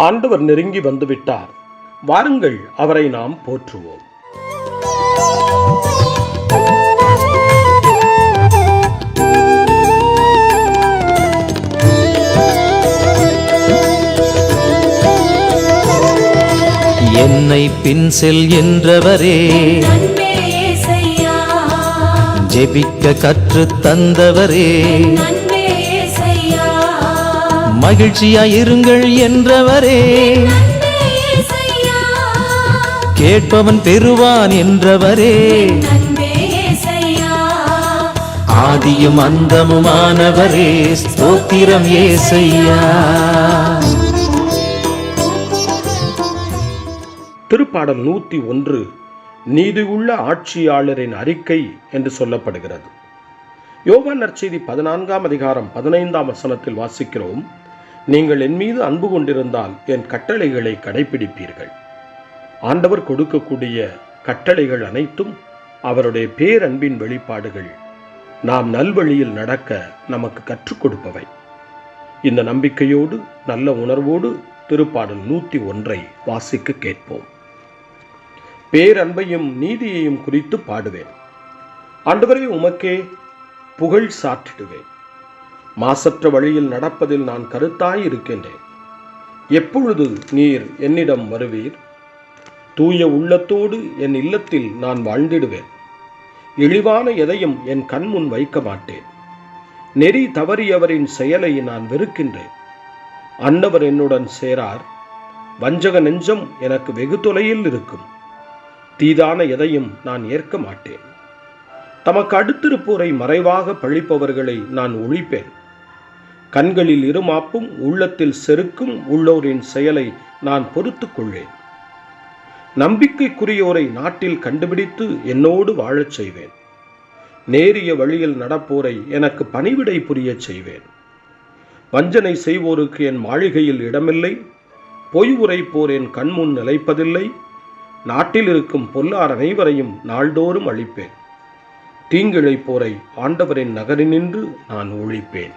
ஆண்டவர் நெருங்கி வந்துவிட்டார். வாருங்கள் அவரை நாம் போற்றுவோம். என்னை பின் செல் என்றவரே ஜெபிக்க கற்றுத் தந்தவரே மகிழ்ச்சியாயிருங்கள் என்றவரே. கேட்பவன் பெறுவான் என்றவரே. ஆதியும் அந்தமுமானவரே. ஸ்தோத்திரம் ஏசையா. திருப்பாடல் நூற்றி ஒன்று நீதியுள்ள ஆட்சியாளரின் அறிக்கை என்று சொல்லப்படுகிறது. யோகா நற்செய்தி பதினான்காம் அதிகாரம் பதினைந்தாம் வசனத்தில் வாசிக்கிறோம். நீங்கள் என் மீது அன்பு கொண்டிருந்தால் என் கட்டளைகளை கடைபிடிப்பீர்கள். ஆண்டவர் கொடுக்கக்கூடிய கட்டளைகள் அனைத்தும் அவருடைய பேரன்பின் வெளிப்பாடுகள். நாம் நல்வழியில் நடக்க நமக்கு கற்றுக் கொடுப்பவை. இந்த நம்பிக்கையோடு நல்ல உணர்வோடு திருப்பாடல் நூற்றி ஒன்றை வாசிக்க கேட்போம். பேரன்பையும் நீதியையும் குறித்து பாடுவேன். ஆண்டவரை உமக்கே புகழ் சாற்றிடுவேன். மாசற்ற வழியில் நடப்பதில் நான் கருத்தாய் இருக்கின்றேன் எப்பொழுது நீர் என்னிடம் வருவீர்? தூய உள்ளத்தோடு என் இல்லத்தில் நான் வாழ்ந்திடுவேன். இழிவான எதையும் என் கண்முன் வைக்க மாட்டேன் நெறி தவறியவரின் செயலை நான் வெறுக்கின்றேன். அன்னவர் என்னுடன் சேரார். வஞ்சக நெஞ்சம் எனக்கு வெகு தொலையில் இருக்கும். தீதான எதையும் நான் ஏற்க மாட்டேன். தமக்கு அடுத்திருப்போரை மறைவாக பழிப்பவர்களை நான் ஒழிப்பேன். கண்களில் இருமாப்பும் உள்ளத்தில் செருக்கும் உள்ளோரின் செயலை நான் பொறுத்துக் கொள்வேன் நம்பிக்கைக்குரியோரை நாட்டில் கண்டுபிடித்து என்னோடு வாழச் செய்வேன். நேரிய வழியில் நடப்போரை எனக்கு பணிவிடை புரியச் செய்வேன். வஞ்சனை செய்வோருக்கு என் மாளிகையில் இடமில்லை. பொய் உரைப்போர் என் கண்முன் நிலைப்பதில்லை. நாட்டில் இருக்கும் பொல்லார் அனைவரையும் நாள்தோறும் அழிப்பேன். தீங்கிழைப்போரை ஆண்டவரின் நகரினின்று நான் ஒழிப்பேன்.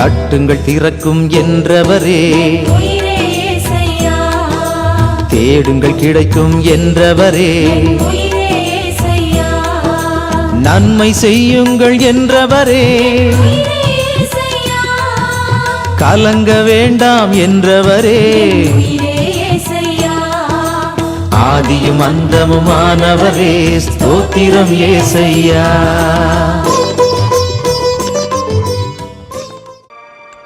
தட்டுங்கள் திறக்கும் என்றவரே. தேடுங்கள் கிடைக்கும் என்றவரே. நன்மை செய்யுங்கள் என்றவரே. கலங்க வேண்டாம் என்றவரே. ஆதியும் அந்தமுமானவரே. ஸ்தோத்திரம் ஏசையா.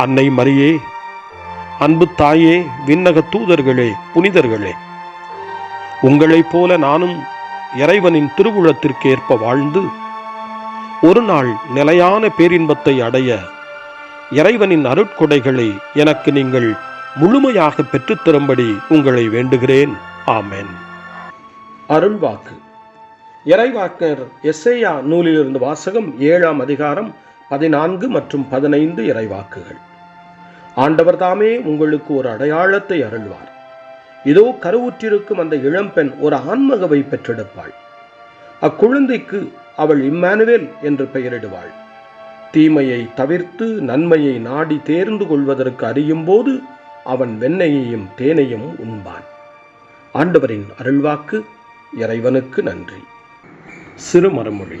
அன்னை மரியே அன்பு தாயே விண்ணக தூதர்களே புனிதர்களே. உங்களைப் போல நானும் இறைவனின் திருவுளத்திற்கு ஏற்ப வாழ்ந்து ஒரு நாள் நிலையான பேரின்பத்தை அடைய இறைவனின் அருட்கொடைகளை எனக்கு நீங்கள் முழுமையாக பெற்றுத்தரும்படி உங்களை வேண்டுகிறேன். ஆமேன். அருள்வாக்கு. இறைவாக்கர் எஸ்ஐயா நூலிலிருந்து வாசகம் ஏழாம் அதிகாரம் பதினான்கு மற்றும் பதினைந்து இறைவாக்குகள். ஆண்டவர் தாமே உங்களுக்கு ஒரு அடையாளத்தை அருள்வார். இதோ கருவுற்றிருக்கும் அந்த இளம்பெண் ஒரு ஆன்மகவை பெற்றெடுப்பாள். அக்குழந்தைக்கு அவள் இம்மானுவேல் என்று பெயரிடுவாள். தீமையை தவிர்த்து நன்மையை நாடி தேர்ந்து கொள்வதற்கு அறியும் போது அவன் வெண்ணையையும் தேனையும் உண்பான். ஆண்டவரின் அருள்வாக்கு இறைவனுக்கு நன்றி. சிறு மறுமொழி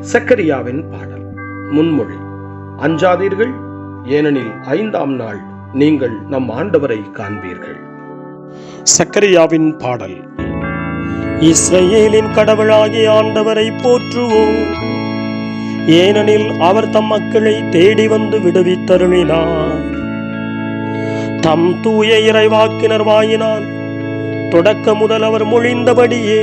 சக்கரியாவின் பாடல் முன்மொழி. அஞ்சாதீர்கள் ஏனெனில் ஐந்தாம் நாள் நீங்கள் நம் ஆண்டவரை காண்பீர்கள். சக்கரியாவின் பாடல் இஸ்ரேலின் கடவுளாகிய ஆண்டவரை போற்றுவோம். ஏனெனில் அவர் தம் மக்களை தேடி வந்து விடுவித்தருளினார். தம் தூய இறைவாக்கினர் வாயினால் தொடக்க முதல் அவர் மொழிந்தபடியே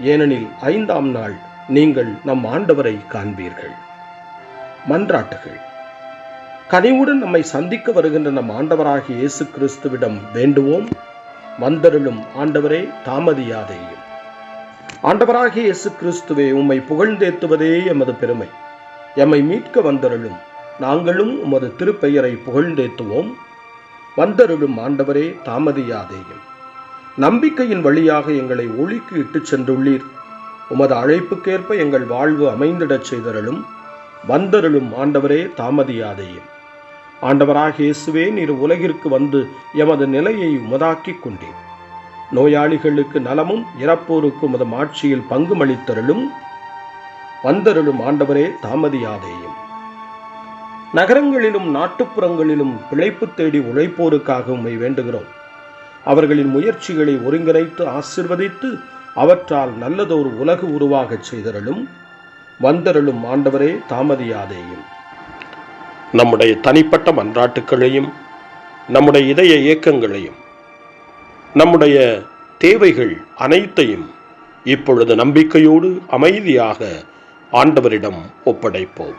ஏனெனில் ஐந்தாம் நாள் நீங்கள் நம் ஆண்டவரை காண்பீர்கள். மன்றாட்டுகள். கனிவுடன் நம்மை சந்திக்க வருகின்ற நம் ஆண்டவராகிய இயேசு கிறிஸ்துவிடம் வேண்டுவோம். வந்தருளும் ஆண்டவரே தாமதியாதேயும். ஆண்டவராகிய இயேசு கிறிஸ்துவே உம்மை புகழ்ந்தேத்துவதே எமது பெருமை. எம்மை மீட்க வந்தருளும் நாங்களும் உமது திருப்பெயரை புகழ்ந்தேத்துவோம். வந்தருளும் ஆண்டவரே தாமதியாதேயும். நம்பிக்கையின் வழியாக எங்களை ஒளிக்கு இட்டுச் சென்றுள்ளீர். உமது அழைப்புக்கேற்ப எங்கள் வாழ்வு அமைந்திடச் செய்தருளும் வந்தருளும் ஆண்டவரே தாமதியாதையே ஆண்டவராக இயேசுவே நீர் உலகிற்கு வந்து எமது நிலையை உமதாக்கிக் கொண்டீர். நோயாளிகளுக்கு நலமும் இறப்போருக்கு உமது மாட்சியில் பங்குமளித்தருளும் வந்தருளும் ஆண்டவரே தாமதியாதேயும். நகரங்களிலும் நாட்டுப்புறங்களிலும் பிழைப்பு தேடி உழைப்போருக்காக உம்மை வேண்டுகிறோம். அவர்களின் முயற்சிகளை ஒருங்கிணைத்து ஆசிர்வதித்து அவற்றால் நல்லதொரு உலகு உருவாகச் செய்தரலும் வந்தரலும் ஆண்டவரே தாமதியாதேயும். நம்முடைய தனிப்பட்ட மன்றாட்டுக்களையும் நம்முடைய இதய இயக்கங்களையும் நம்முடைய தேவைகள் அனைத்தையும் இப்பொழுது நம்பிக்கையோடு அமைதியாக ஆண்டவரிடம் ஒப்படைப்போம்.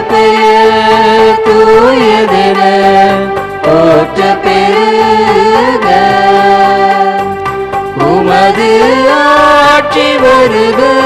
பெயர் தூயதென போற்ற பெருக. உமது ஆட்சி வருக.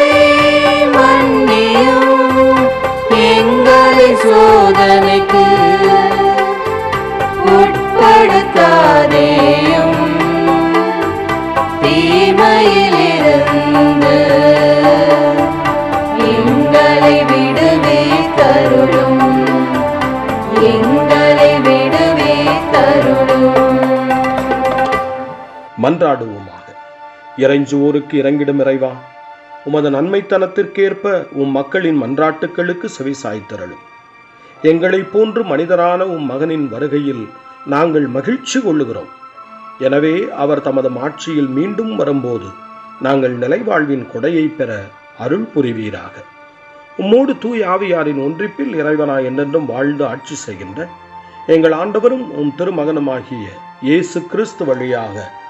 மன்றாடுவோமாக. இறைஞ்சுவோருக்கு இறங்கிடும் இறைவா உமது நன்மைத்தனத்திற்கேற்ப உம் மக்களின் மன்றாட்டுக்களுக்கு செவி சாய்த்தருளும். எங்களைப் போன்று மனிதரான உம் மகனின் வருகையில் நாங்கள் மகிழ்ச்சி கொள்ளுகிறோம். எனவே அவர் தமது மாட்சியில் மீண்டும் வரும்போது நாங்கள் நிலைவாழ்வின் கொடையை பெற அருள் புரிவீராக. உம்மோடு தூய் ஆவியாரின் ஒன்றிப்பில் இறைவனா என்றென்றும் வாழ்ந்து ஆட்சி செய்கின்ற எங்கள் ஆண்டவரும் உம் திருமகனுமாகிய இயேசு கிறிஸ்து வழியாக